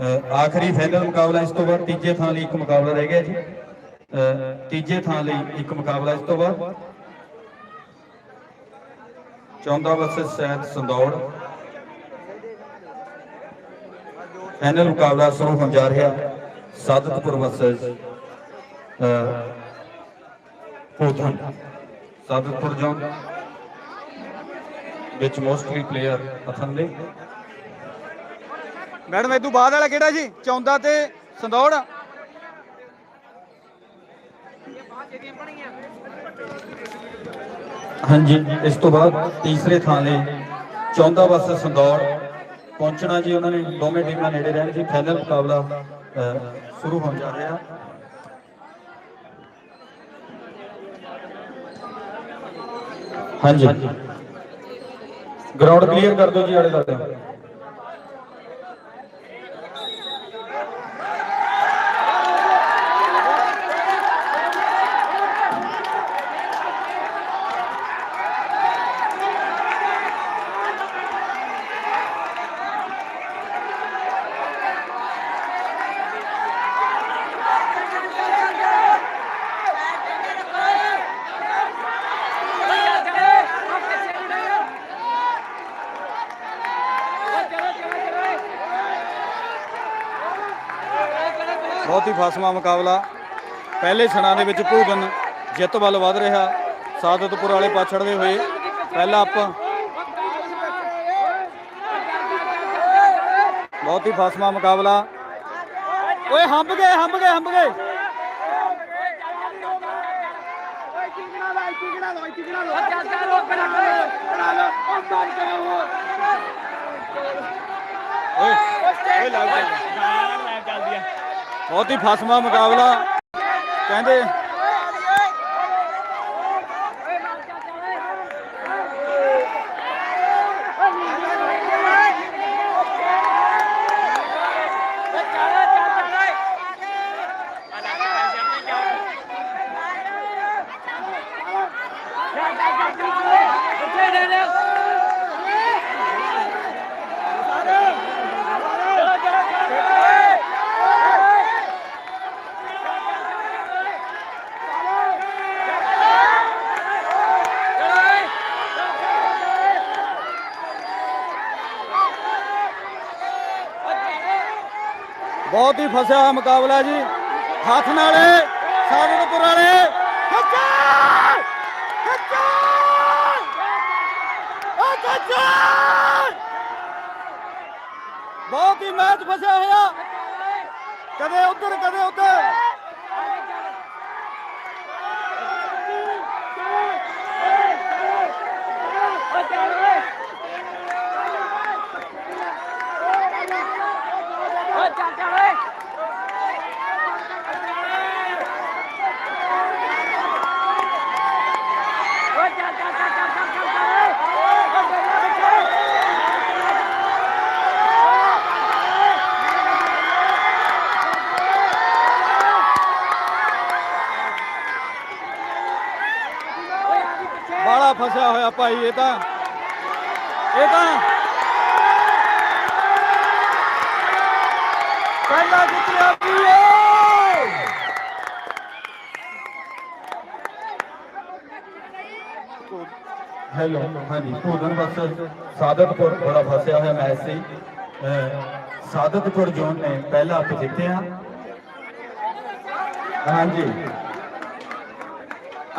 ਆਖਰੀ ਫਾਈਨਲ ਮੁਕਾਬਲਾ ਇਸ ਤੋਂ ਬਾਅਦ ਤੀਜੇ ਥਾਂ ਲਈ ਇੱਕ ਮੁਕਾਬਲਾ ਰਹਿ ਗਿਆ ਜੀ। ਤੀਜੇ ਥਾਂ ਲਈ ਇੱਕ ਮੁਕਾਬਲਾ ਇਸ ਤੋਂ ਬਾਅਦ। ਚੌਂਦਾ ਵਰਸਸ ਸੈਦ ਸੰਦੌੜ। ਫਾਈਨਲ ਮੁਕਾਬਲਾ ਸ਼ੁਰੂ ਹੋਣ ਜਾ ਰਿਹਾ। ਸਾਦਤਪੁਰ ਵਰਸਸ ਪੋਥਨ ਸਾਦਤਪੁਰ ਜੋਨ ਵਿੱਚ ਮੋਸਟਲੀ ਪਲੇਅਰ ਅਥਨ ਨੇ। ਮੈਡਮ ਇਹ ਤੋਂ ਬਾਅਦ ਵਾਲਾ ਕਿਹੜਾ ਜੀ? ਚੌਂਦਾ ਤੇ ਸੰਦੌੜ। ਹਾਂਜੀ ਇਸ ਤੋਂ ਬਾਅਦ ਤੀਸਰੇ ਥਾਂ ਲਈ ਚੌਂਦਾ ਵਰਸਸ ਸੰਦੌੜ ਪਹੁੰਚਣਾ ਜੀ ਉਹਨਾਂ ਨੇ ਦੋਵੇਂ ਟੀਮਾਂ ਨੇੜੇ ਰਹਿਣ ਜੀ ਫਾਈਨਲ ਮੁਕਾਬਲਾ ਸ਼ੁਰੂ ਹੋਣ ਜਾ ਰਿਹਾ। ਹਾਂਜੀ। ਗਰਾਊਂਡ ਕਲੀਅਰ ਕਰ ਦਿਓ ਜੀ ਆਲੇ ਦੁਆਲੇ। ਬਹੁਤ ਫਾਸਮਾ ਮੁਕਾਬਲਾ ਪਹਿਲੇ ਛਣਾ ਦੇ ਵਿੱਚ ਭੂਗਨ ਜਿੱਤ ਵੱਲ ਵਧ ਰਿਹਾ। ਸਾਦਤਪੁਰ ਵਾਲੇ ਪਾਛੜਦੇ ਹੋਏ ਪਹਿਲਾ ਆਪ ਬਹੁਤ ਹੀ ਫਾਸਮਾ ਮੁਕਾਬਲਾ। ਓਏ ਹੰਬ ਗਏ ਹੰਬ ਗਏ ਹੰਬ ਗਏ। ਓਏ। ਓਏ ਲੱਗ ਗਿਆ ਬਹੁਤ ਹੀ ਫਸਮਾ ਮੁਕਾਬਲਾ। ਕਹਿੰਦੇ ਬਹੁਤ ਹੀ ਫਸਿਆ ਹੋਇਆ ਮੁਕਾਬਲਾ ਜੀ। ਹੱਥ ਨਾਲੇ ਸਾਦਤਪੁਰ ਵਾਲੇ। ਖੱਚਾ ਖੱਚਾ ਓ ਖੱਚਾ ਬਹੁਤ ਹੀ ਮੈਚ ਫਸਿਆ ਹੋਇਆ। ਕਦੇ ਉੱਧਰ ਕਦੇ ਉੱਧਰ। ਫਸਿਆ ਹੋਇਆ ਭਾਈ ਇਹ ਤਾਂ ਇਹ ਤਾਂ ਪਹਿਲਾ ਜਿੱਤਿਆ ਪੀਓ ਹੈਲੋ ਹਾਂਜੀ ਭੂਦਨ ਵਰਸਸ ਸਾਦਤਪੁਰ ਬੜਾ ਫਸਿਆ ਹੋਇਆ ਮੈਚ ਸੀ ਅਹ ਸਾਦਤਪੁਰ ਜ਼ੋਨ ਨੇ ਪਹਿਲਾ ਆਪ ਜਿੱਤਿਆ ਹਾਂਜੀ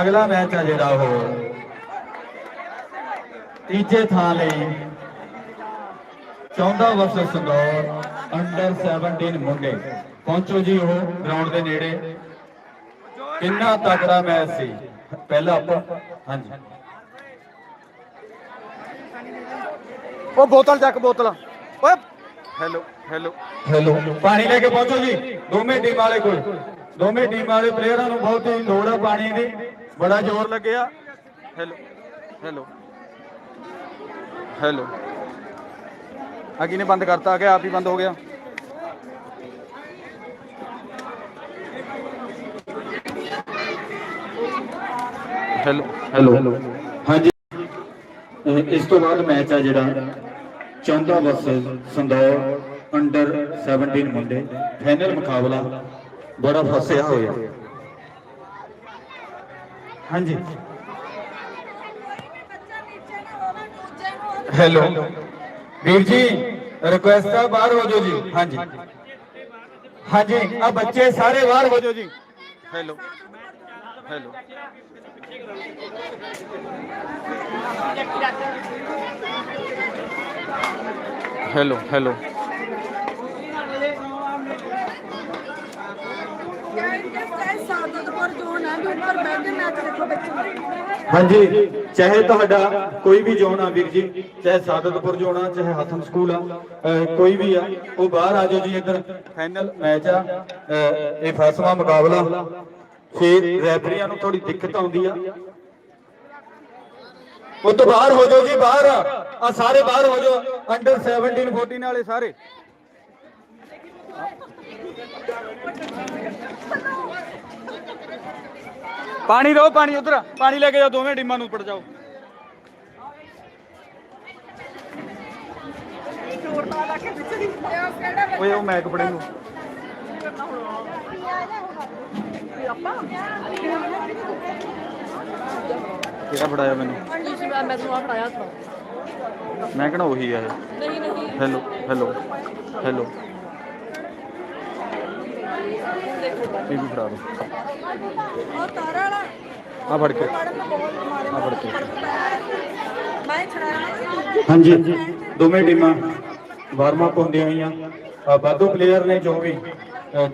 ਅਗਲਾ ਮੈਚ ਆ ਜਿਹੜਾ ਉਹ ਤੀਜੇ ਥਾਂ ਲਈ ਚੌਂਦਾ ਵਰਸਸ ਸੰਗੌਰ ਅੰਡਰ 17 ਮੁੰਡੇ। ਪਹੁੰਚੋ ਜੀ ਉਹ ਗਰਾਊਂਡ ਦੇ ਨੇੜੇ। ਕਿੰਨਾ ਤਕੜਾ ਮੈਚ ਸੀ। ਪਹਿਲਾ ਆਪਾਂ ਹਾਂਜੀ। ਉਹ ਬੋਤਲ ਚੱਕ ਬੋਤਲ। ਓਏ। ਹੈਲੋ ਹੈਲੋ ਹੈਲੋ ਪਾਣੀ ਲੈ ਕੇ ਪਹੁੰਚੋ ਜੀ। ਦੋਵੇਂ ਟੀਮ ਵਾਲੇ ਕੋਲ। ਦੋਵੇਂ ਟੀਮ ਵਾਲੇ ਪਲੇਅਰਾਂ ਨੂੰ ਬਹੁਤ ਹੀ ਲੋੜ ਆ ਪਾਣੀ ਦੀ। ਬੜਾ ਜ਼ੋਰ ਜ਼ੋਰ ਲੱਗਿਆ। ਹੈਲੋ ਹੈਲੋ ਹੈਲੋ ਆ ਕਿਨੇ ਬੰਦ ਕਰਤਾ ਆ ਗਿਆ ਆਪ ਹੀ ਬੰਦ ਹੋ ਗਿਆ ਹੈਲੋ ਹੈਲੋ ਹਾਂਜੀ ਅਹ ਇਸ ਤੋਂ ਬਾਅਦ ਮੈਚ ਆ ਜਿਹੜਾ ਚੌਂਦਾ ਵਰਸਸ ਸੰਦੌਰ ਅੰਡਰ 17 ਮੁੰਡੇ ਫਾਈਨਲ ਮੁਕਾਬਲਾ ਬੜਾ ਫਸਿਆ ਹੋਇਆ ਹਾਂਜੀ ਹੈਲੋ ਵੀਰ ਜੀ ਰਿਕੁਐਸਟ ਆ ਬਾਹਰ ਹੋ ਜਾਓ ਜੀ ਹਾਂਜੀ ਹਾਂਜੀ ਆ ਬੱਚੇ ਸਾਰੇ ਬਾਹਰ ਹੋ ਜਾਓ ਜੀ hello hello hello hello Sadatpur zone ਹੈ ਵੀ ਉੱਪਰ ਬੈਠ ਕੇ ਮੈਚ ਦੇਖੋ ਬੱਚੇ ਹਾਂਜੀ, ਚਾਹੇ ਤੁਹਾਡਾ ਕੋਈ ਵੀ ਜ਼ੋਨ ਆ ਵੀਰ ਜੀ, ਚਾਹੇ ਸਾਦਤਪੁਰ ਜ਼ੋਨ ਆ, ਚਾਹੇ ਹਸਨ ਸਕੂਲ ਆ ਕੋਈ ਵੀ ਆ, ਉਹ ਬਾਹਰ ਆ ਜਾਓ ਜੀ ਇੱਧਰ। ਫਾਈਨਲ ਮੈਚ ਆ ਇਹ ਫੈਸਲਾ ਮੁਕਾਬਲਾ। ਫਿਰ ਰੈਫਰੀਆਂ ਨੂੰ ਥੋੜੀ ਦਿੱਕਤ ਆਉਂਦੀ ਆ। ਉਹ ਤੋਂ ਬਾਹਰ ਹੋ ਜਾਓ ਜੀ, ਬਾਹਰ ਆ। ਸਾਰੇ ਬਾਹਰ ਹੋ ਜਾਓ। ਅੰਡਰ 17 14 ਵਾਲੇ ਸਾਰੇ। ਪਾਣੀ ਰੋ ਪਾਣੀ ਉਧਰ ਪਾਣੀ ਲੈ ਕੇ ਜਾਓ ਦੋਵੇਂ ਟੀਮਾਂ ਨੂੰ ਉੱਪਰ ਜਾਓ। ਓਏ ਉਹ ਮੈਕ ਫੜੇ ਨੂੰ। ਕਿਹੜਾ ਫੜਾਇਆ ਮੈਨੂੰ? ਮੈਂ ਤੁਹਾਨੂੰ ਆ ਫੜਾਇਆ ਮੈਂ ਕਹਣਾ ਉਹੀ ਆ ਇਹ। ਨਹੀਂ ਨਹੀਂ। ਹੈਲੋ ਹੈਲੋ ਹੈਲੋ ਇਹ ਵੀ ਫੜਾ ਦੋ। ਉਹ ਤਾਰਾ ਵਾਲਾ। ਆ ਫੜ ਕੇ। ਆ ਫੜ ਕੇ। ਮੈਂ ਛੜਾਇਆ ਹਾਂਜੀ। ਦੋਵੇਂ ਟੀਮਾਂ ਵਾਰਮ ਅਪ ਹੁੰਦੀਆਂ ਹੋਈਆਂ। ਆ ਬਾਦੂ ਪਲੇਅਰ ਨੇ ਜੋ ਵੀ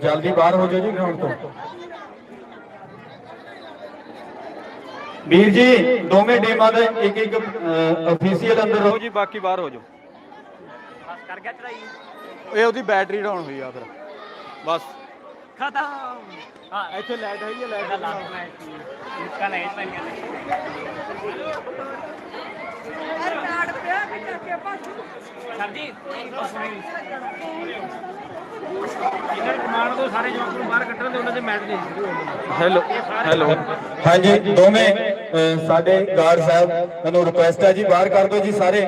ਜਲਦੀ ਬਾਹਰ ਹੋ ਜਾਓ ਜੀ ਗਰਾਊਂਡ ਤੋਂ। ਵੀਰ ਜੀ ਦੋਵੇਂ ਟੀਮਾਂ ਦੇ ਇੱਕ ਇੱਕ ਅਫੀਸ਼ੀਅਲ ਅੰਦਰ ਰਹੋ। ਜੀ ਬਾਕੀ ਬਾਹਰ ਹੋ ਜਾਓ। ਕਰ ਗਿਆ ਚੜਾਈ। ਇਹ ਉਹਦੀ ਬੈਟਰੀ ਡਾਊਨ ਹੋਈ ਆ ਫਿਰ। ਬਸ। ਖਤਮ। ਹਾਂ ਇੱਥੇ ਲਾਈਟ ਹੈਗੀ ਆ ਲਾਈਟ ਯਾਰ ਕਾਰਡ ਪਿਆ ਕਿ ਚੱਕੇ ਪਾਸ ਹੈਲੋ ਹੈਲੋ ਹਾਂਜੀ ਦੋਵੇਂ ਸਾਡੇ ਗਾਰਡ ਸਾਹਿਬ ਨੂੰ ਰਿਕੁਐਸਟ ਹੈ ਜੀ ਬਾਹਰ ਕਰ ਦਿਓ ਜੀ ਸਾਰੇ।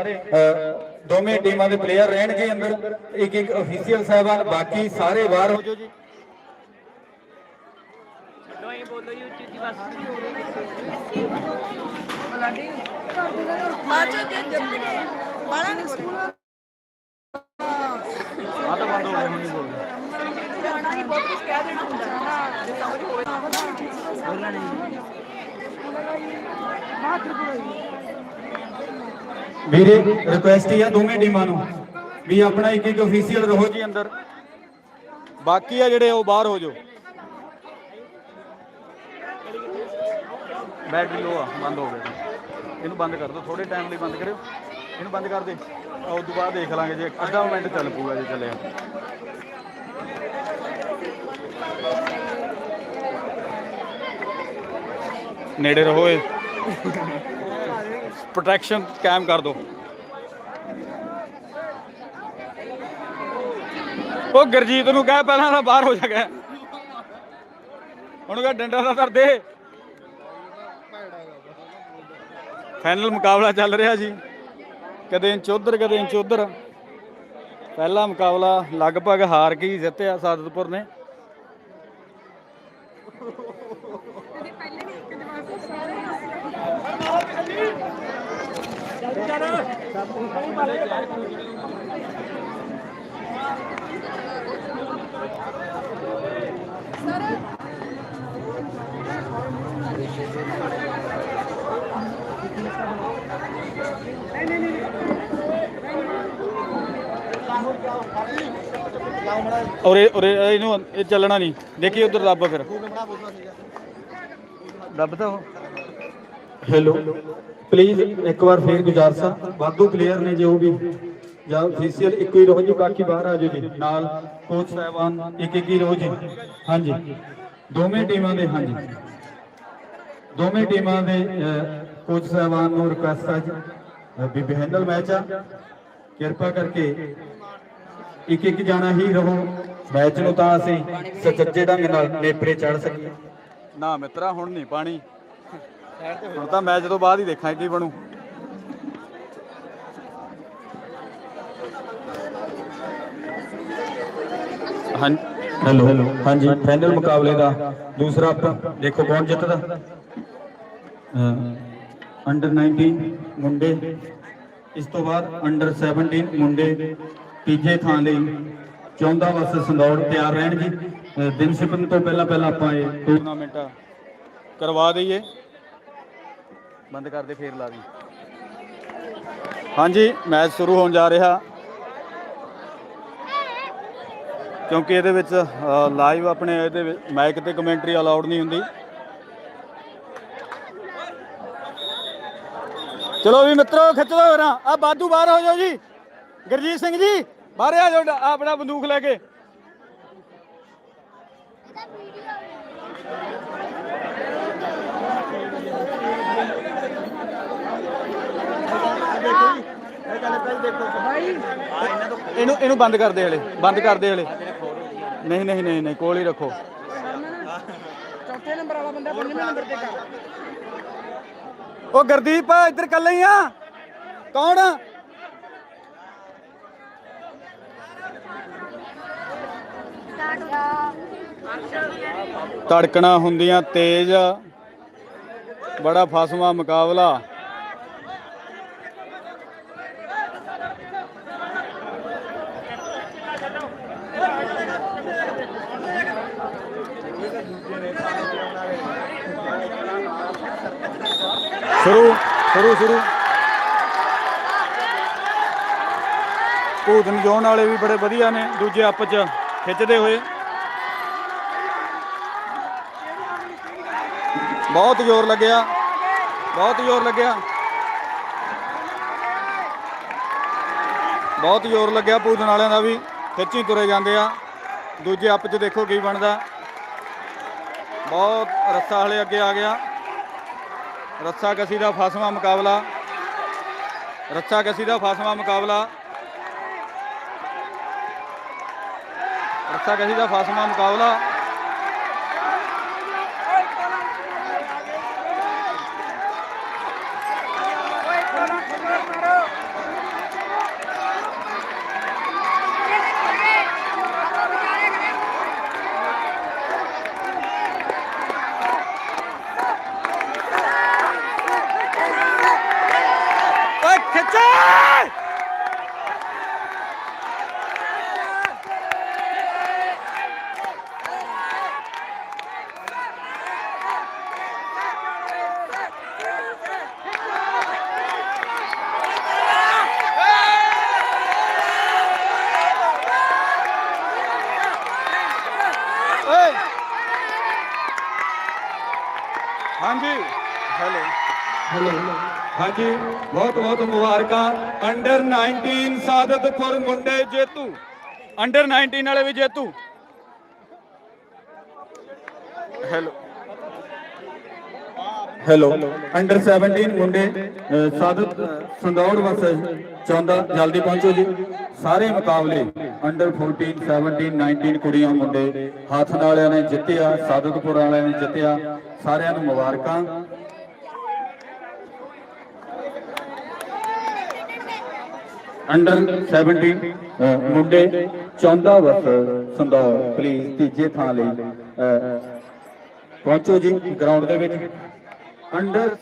ਦੋਵੇਂ ਟੀਮਾਂ ਦੇ ਪਲੇਅਰ ਰਹਿਣਗੇ ਅੰਦਰ। ਇੱਕ ਇੱਕ ਅਫੀਸ਼ੀਅਲ ਸਾਹਿਬਾਨ ਬਾਕੀ ਸਾਰੇ ਬਾਹਰ ਹੋ ਜਾਓ ਜੀ। ਬਾਜੋ ਦੇ ਜੰਮੇ ਬਾਲਾ ਨੇ ਸਕੂਲ ਆ। ਤਾਂ ਬੰਦ ਹੋ ਗਿਆ ਹੁਣ ਨਹੀਂ ਬੋਲਦਾ। ਜਾਣਾ ਹੀ ਬਹੁਤ ਕੁਝ ਕਹਿ ਦੇਣਾ ਹੁੰਦਾ। ਹਾਂ ਜੇ ਸਮਝ ਹੋਵੇ ਬੋਲਣਾ ਨਹੀਂ। ਵੀਰੇ ਰਿਕੁਐਸਟ ਹੀ ਆ ਦੋਵੇਂ ਟੀਮਾਂ ਨੂੰ ਵੀ ਆਪਣਾ ਇੱਕ ਇੱਕ ਅਫੀਸ਼ੀਅਲ ਰਹੋ ਜੀ ਅੰਦਰ। ਬਾਕੀ ਆ ਜਿਹੜੇ ਉਹ ਬਾਹਰ ਹੋ ਜਾਓ। ਬੈਟਰੀ ਲੋ ਆ, ਬੰਦ ਹੋ ਗਿਆ ਜੀ। ਇਹਨੂੰ ਬੰਦ ਕਰ ਦਿਓ ਥੋੜੇ ਟਾਈਮ ਲਈ ਬੰਦ ਕਰਿਓ। ਇਹਨੂੰ ਬੰਦ ਕਰ ਦੇ। ਉਸ ਤੋਂ ਬਾਅਦ ਦੇਖ ਲਾਂਗੇ ਜੇ ਅੱਧਾ ਮਿੰਟ ਚੱਲ ਪੂਗਾ ਜੇ ਚੱਲਿਆ। ਨੇੜੇ ਰਹੋ ਇਹ। ਪ੍ਰੋਟੈਕਸ਼ਨ ਕਾਇਮ ਕਰ ਦੋ। ਉਹ ਗੁਰਜੀਤ ਨੂੰ ਕਹਿ, ਪਹਿਲਾਂ ਤਾਂ ਬਾਹਰ ਹੋ ਜਾ ਗਿਆ ਹੁਣ ਕਹ ਡੰਡਾ ਦਾ ਧਰ ਦੇ। ਫਾਈਨਲ ਮੁਕਾਬਲਾ ਚੱਲ ਰਿਹਾ ਜੀ। ਕਦੇ ਇੰਚ ਉਧਰ ਕਦੇ ਇੰਚ ਉਧਰ ਪਹਿਲਾ ਮੁਕਾਬਲਾ ਲਗਭਗ ਹਾਰ ਕੇ ਹੀ ਜਿੱਤਿਆ ਸਾਦਤਪੁਰ ਨੇ। ਔਰੇ ਔਰੇ ਇਹਨੂੰ ਇਹ ਚੱਲਣਾ ਨਹੀਂ। ਦੇਖੀ ਉਧਰ ਦੱਬ ਫਿਰ। ਦੱਬ ਤਾਂ ਉਹ। ਹੈਲੋ ਪਲੀਜ਼ ਇੱਕ ਵਾਰ ਫੇਰ ਗੁਜ਼ਾਰਸਾ ਵਾਧੂ ਪਲੇਅਰ ਨੇ ਜੋ ਵੀ। ਜਾਂ ਅਫੀਸ਼ੀਅਲ ਇੱਕੋ ਹੀ ਰਹੋ ਜੀ ਬਾਕੀ ਬਾਹਰ ਆ ਜਾਓ ਜੀ। ਨਾਲ ਕੋਚ ਸਾਹਿਬਾਨ ਇੱਕ ਇੱਕ ਹੀ ਰਹੋ ਜੀ। ਹਾਂਜੀ। ਦੋਵੇਂ ਟੀਮਾਂ ਦੇ ਹਾਂਜੀ। ਦੋਵੇਂ ਟੀਮਾਂ ਦੇ ਕੋਚ ਸਾਹਿਬਾਨ ਨੂੰ ਰਿਕੁਐਸਟ ਹੈ ਜੀ। ਵੀ ਬਹਿਨਲ ਮੈਚ ਆ। ਕਿਰਪਾ ਕਰਕੇ ਇੱਕ ਇੱਕ ਜਾਣਾ ਹੀ ਰਹੋ। ਮੈਚ ਨੂੰ ਤਾਂ ਅਸੀਂ ਸੁਚੱਜੇ ਢੰਗ ਨਾਲ ਨੇਪਰੇ ਚੜ ਸਕੀਏ। ਨਾ ਮਿੱਤਰਾ ਹੁਣ ਨਹੀਂ ਪਾਣੀ। ਹੁਣ ਤਾਂ ਮੈਚ ਤੋਂ ਬਾਅਦ ਹੀ ਦੇਖਾਂਗੇ ਕੀ ਬਣੂ। ਹਾਂ ਹੈਲੋ। ਹਾਂਜੀ ਫਾਈਨਲ ਮੁਕਾਬਲੇ ਦਾ ਦੂਸਰਾ ਆਪਾਂ ਦੇਖੋ ਕੌਣ ਜਿੱਤਦਾ। ਅੰਡਰ 19 ਮੁੰਡੇ। ਇਸ ਤੋਂ ਬਾਅਦ ਅੰਡਰ 17 ਮੁੰਡੇ। ਤੀਜੇ ਥਾਂ ਲਈ ਚੌਂਦਾ ਵਰਸ ਸੰਦੌੜ ਤਿਆਰ ਰਹਿਣ ਜੀ। ਦਿਨ ਛਿਪਣ ਤੋਂ ਪਹਿਲਾਂ ਪਹਿਲਾਂ ਆਪਾਂ ਇਹ ਟੂਰਨਾਮੈਂਟ ਕਰਵਾ ਦਈਏ। ਬੰਦ ਕਰ ਦੇ, ਫੇਰ ਲਾ ਦੀ। ਹਾਂਜੀ, ਮੈਚ ਸ਼ੁਰੂ ਹੋਣ ਜਾ ਰਿਹਾ। ਕਿਉਂਕਿ ਇਹਦੇ ਵਿੱਚ ਲਾਈਵ ਆਪਣੇ ਇਹਦੇ ਮਾਈਕ ਤੇ ਕਮੈਂਟਰੀ ਅਲਾਉਡ ਨਹੀਂ ਹੁੰਦੀ। ਚਲੋ ਵੀ ਮਿੱਤਰੋ, ਖਿੱਚ ਲਓ ਆ ਬਾਦੂ ਬਾਹਰ ਹੋ ਜਾਓ ਜੀ। ਗੁਰਜੀਤ ਸਿੰਘ ਜੀ, ਬਾਹਰ ਆ ਜਾਓ ਆਪਣਾ ਬੰਦੂਕ ਲੈ ਕੇ। ਇਹਨੂੰ ਇਹਨੂੰ ਬੰਦ ਕਰ ਦੇ ਹਲੇ, ਬੰਦ ਕਰ ਦੇ ਹਲੇ। ਨਹੀਂ ਨਹੀਂ ਨਹੀਂ ਨਹੀਂ, ਕੋਲ ਹੀ ਰੱਖੋ। ਚੌਥੇ ਨੰਬਰ ਵਾਲਾ ਬੰਦਾ ਪੰਜਵੇਂ ਨੰਬਰ ਤੇ ਕਰ। ਉਹ ਗੁਰਦੀਪ ਇੱਧਰ ਕੱਲੇ ਹੀ ਆ। ਕੌਣ? ਧੜਕਣਾ ਹੁੰਦੀਆਂ ਤੇਜ਼। ਬੜਾ ਫਸਵਾ ਮੁਕਾਬਲਾ। ਸ਼ੁਰੂ ਸ਼ੁਰੂ ਸ਼ੁਰੂ। ਭੂਤਨ ਜੋਨ ਵਾਲੇ ਵੀ ਬੜੇ ਵਧੀਆ ਨੇ, ਦੂਜੇ ਅੱਪ ਚ ਖਿੱਚਦੇ ਹੋਏ। ਬਹੁਤ ਜ਼ੋਰ ਲੱਗਿਆ, ਬਹੁਤ ਜ਼ੋਰ ਲੱਗਿਆ। ਬਹੁਤ ਜ਼ੋਰ ਲੱਗਿਆ ਭੂਤਨ ਵਾਲਿਆਂ ਦਾ ਵੀ, ਖਿੱਚੀ ਤੁਰੇ ਜਾਂਦੇ ਆ। ਦੂਜੇ ਅੱਪ ਚ ਦੇਖੋ ਕੀ ਬਣਦਾ। ਬਹੁਤ ਰੱਸਾ ਹਲੇ ਅੱਗੇ ਆ ਗਿਆ। ਰੱਸਾ ਕਸੀ ਦਾ ਫਾਸਵਾ ਮੁਕਾਬਲਾ। ਰੱਸਾ ਕਸੀ ਦਾ ਫਾਸਵਾ ਮੁਕਾਬਲਾ। ਰੱਸਾ ਕਸੀ ਦਾ ਫਾਸਵਾ ਮੁਕਾਬਲਾ ਓਏ ਖਿੱਚੇ ਓਏ ਹਾਂਜੀ ਹੈਲੋ ਹੈਲੋ ਹਾਂਜੀ ਬਹੁਤ ਬਹੁਤ ਮੁਬਾਰਕਾਂ। ਅੰਡਰ 19 ਸਾਦਤਪੁਰ ਮੁੰਡੇ ਜੇਤੂ। ਅੰਡਰ 19 ਵਾਲੇ ਵੀ ਜੇਤੂ। ਹੈਲੋ ਹੈਲੋ ਅੰਡਰ 17 ਮੁੰਡੇ ਸਾਦਤ ਸੰਦੌੜ ਵਸ ਚਾਹੁੰਦਾ ਜਲਦੀ ਪਹੁੰਚੋ ਜੀ। ਸਾਰੇ ਮੁਕਾਬਲੇ ਅੰਡਰ 14 17 19 ਕੁੜੀਆਂ ਮੁੰਡੇ ਹੱਥ ਵਾਲਿਆਂ ਨੇ ਜਿੱਤਿਆ ਸਾਦਤਪੁਰ ਵਾਲਿਆਂ ਨੇ ਜਿੱਤਿਆ। ਸਾਰਿਆਂ ਨੂੰ ਮੁਬਾਰਕਾਂ। ਅੰਡਰ 17 uh, ਮੁੰਡੇ 14 ਵਰਸ ਸੰਦੌਰ ਪਲੀਜ਼ ਤੀਜੇ ਥਾਂ ਲਈ uh, ਪਹੁੰਚੋ ਜੀ ਗਰਾਊਂਡ ਦੇ ਵਿੱਚ। ਅੰਡਰ